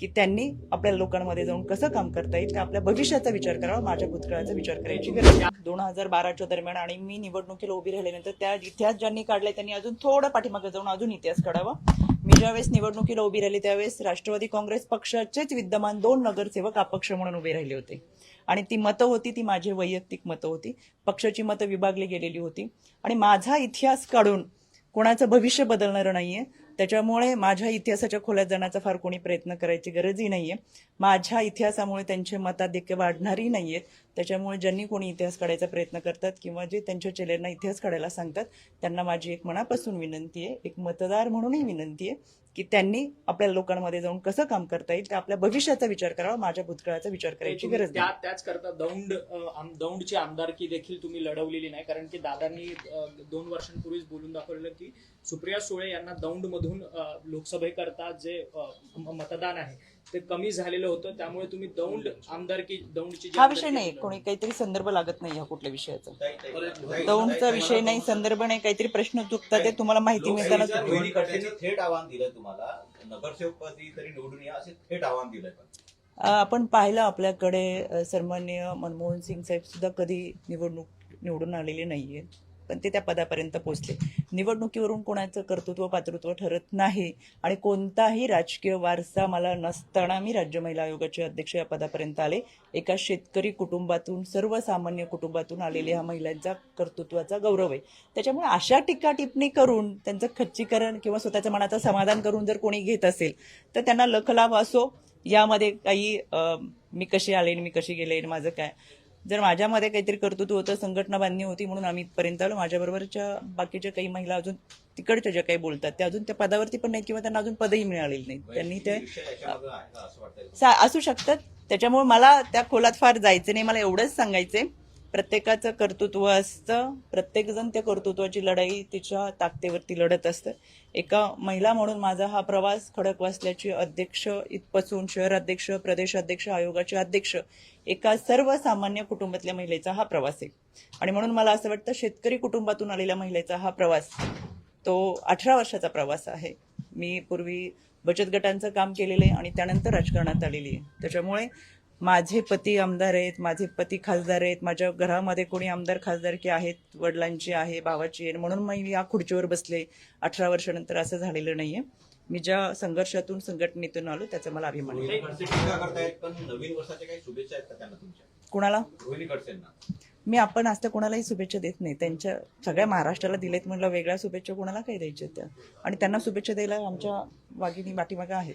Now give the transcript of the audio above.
की त्यांनी आपल्या लोकांमध्ये जाऊन कसं काम करता येईल ते आपल्या भविष्याचा विचार करावा माझ्या भूतकाळाचा विचार करायची गरज दोन हजार बाराच्या दरम्यान आणि मी निवडणुकीला उभी राहिल्यानंतर त्या इतिहास ज्यांनी काढलाय त्यांनी अजून थोडं पाठीमागे जाऊन अजून इतिहास काढावा. मी ज्यावेळेस निवडणुकीला उभी राहिली त्यावेळेस राष्ट्रवादी काँग्रेस पक्षाचेच विद्यमान दोन नगरसेवक अपक्ष म्हणून उभे राहिले होते. आणि ती मतं होती ती माझी वैयक्तिक मतं होती. पक्षाची मतं विभागली गेलेली होती. आणि माझा इतिहास काढून कोणाचं भविष्य बदलणारं नाहीये. त्याच्यामुळे माझ्या इतिहासाच्या खोल्यात जाण्याचा फार कोणी प्रयत्न करायची गरजही नाहीये. माझ्या इतिहासामुळे त्यांचे मताधिक्य वाढणारही नाहीयेत त्याच्यामुळे ज्यांनी कोणी इतिहास काढायचा प्रयत्न करतात किंवा जे त्यांच्या चेलेंना इतिहास काढायला सांगतात त्यांना माझी एक मनापासून विनंती आहे एक मतदार म्हणूनही विनंती आहे की त्यांनी आपल्या लोकांमध्ये जाऊन कसं काम करता येईल ते आपल्या भविष्याचा विचार करावा माझ्या भूतकाळाचा विचार करायची गरज त्या नाही त्याच करता दौंड दौंडची आमदारकी देखील तुम्ही लढवलेली नाही कारण की दादांनी दोन वर्षांपूर्वीच बोलून दाखवलेलं की सुप्रिया सुळे यांना दौंड मधून लोकसभेकरता जे मतदान आहे ते कमी झालेलं होतं त्यामुळे तुम्ही दौंड आमदारकी दौंडची जी हा विषय आमदारकी नाही. कोणी काहीतरी संदर्भ लागत नाही या कुठल्या विषयाचा. दौंडचा विषय नाही. संदर्भ नाही काहीतरी प्रश्न चुकतात ते तुम्हाला माहिती मिळताना थेट आव्हान दिलं तुम्हाला. नगरसेवक पदी तरी निवडून या असे थेट आव्हान दिलंय पण. अ, आपण पाहिलं आपल्याकडे अ, सन्माननीय मनमोहन सिंग साहेब सुद्धा कधी निवडणूक निवडून आलेले नाहीये. पण ते त्या पदापर्यंत पोहोचले. निवडणुकीवरून कोणाचं कर्तृत्व पातृत्व ठरत नाही आणि कोणताही राजकीय वारसा मला नसताना मी राज्य महिला आयोगाचे अध्यक्ष या पदापर्यंत आले. एका शेतकरी कुटुंबातून सर्वसामान्य कुटुंबातून आलेल्या ह्या महिलांचा कर्तृत्वाचा गौरव आहे. त्याच्यामुळे अशा टीका टिप्पणी करून त्यांचं खच्चीकरण किंवा स्वतःच्या मनाचं समाधान करून जर कोणी घेत असेल तर त्यांना लखलाभ असो. यामध्ये काही मी कशी आले आणि मी कशी गेले आणि माझं काय? जर माझ्यामध्ये काहीतरी कर्तृत्व होतं संघटना बांधणी होती म्हणून आम्ही इथपर्यंत आलो. माझ्याबरोबरच्या बाकीच्या काही महिला अजून तिकडच्या ज्या काही बोलतात त्या अजून त्या पदावरती पण नाहीत किंवा त्यांना अजून पदही मिळालेली नाहीत. त्यांनी ते असू शकतात. त्याच्यामुळे मला त्या खोलात फार जायचं नाही. मला एवढंच सांगायचंय. प्रत्येकाचं कर्तृत्व असतं. प्रत्येकजण त्या कर्तृत्वाची लढाई तिच्या ताकदीवरती लढत असतं. एका महिला म्हणून माझा हा प्रवास खडक वाचल्याचे अध्यक्ष इथपासून शहराध्यक्ष प्रदेशाध्यक्ष प्रदेश अध्यक्ष आयोगाचे अध्यक्ष एका सर्वसामान्य कुटुंबातल्या महिलेचा हा प्रवास आहे. आणि म्हणून मला असं वाटतं शेतकरी कुटुंबातून आलेल्या महिलेचा हा प्रवास तो अठरा वर्षाचा प्रवास आहे. मी पूर्वी बचत गटांचं काम केलेलं आहे आणि त्यानंतर राजकारणात आलेली आहे. त्याच्यामुळे माझे पती आमदार आहेत माझे पती खासदार आहेत माझ्या घरामध्ये कोणी आमदार खासदारकी आहेत वडिलांची आहे भावाची आहे म्हणून मी या खुर्चीवर बसले. अठरा वर्षानंतर असं झालेलं नाहीये. मी ज्या संघर्षातून संघटनेतून आलो त्याचा मला अभिमान आहे. कुणाला? मी आपण आज कोणालाही शुभेच्छा देत नाही. त्यांच्या सगळ्या महाराष्ट्राला दिलेत म्हणलं वेगळ्या शुभेच्छा कोणाला काही द्यायच्या त्या? आणि त्यांना शुभेच्छा द्यायला आमच्या वाघिणी पाठीमागे आहेत.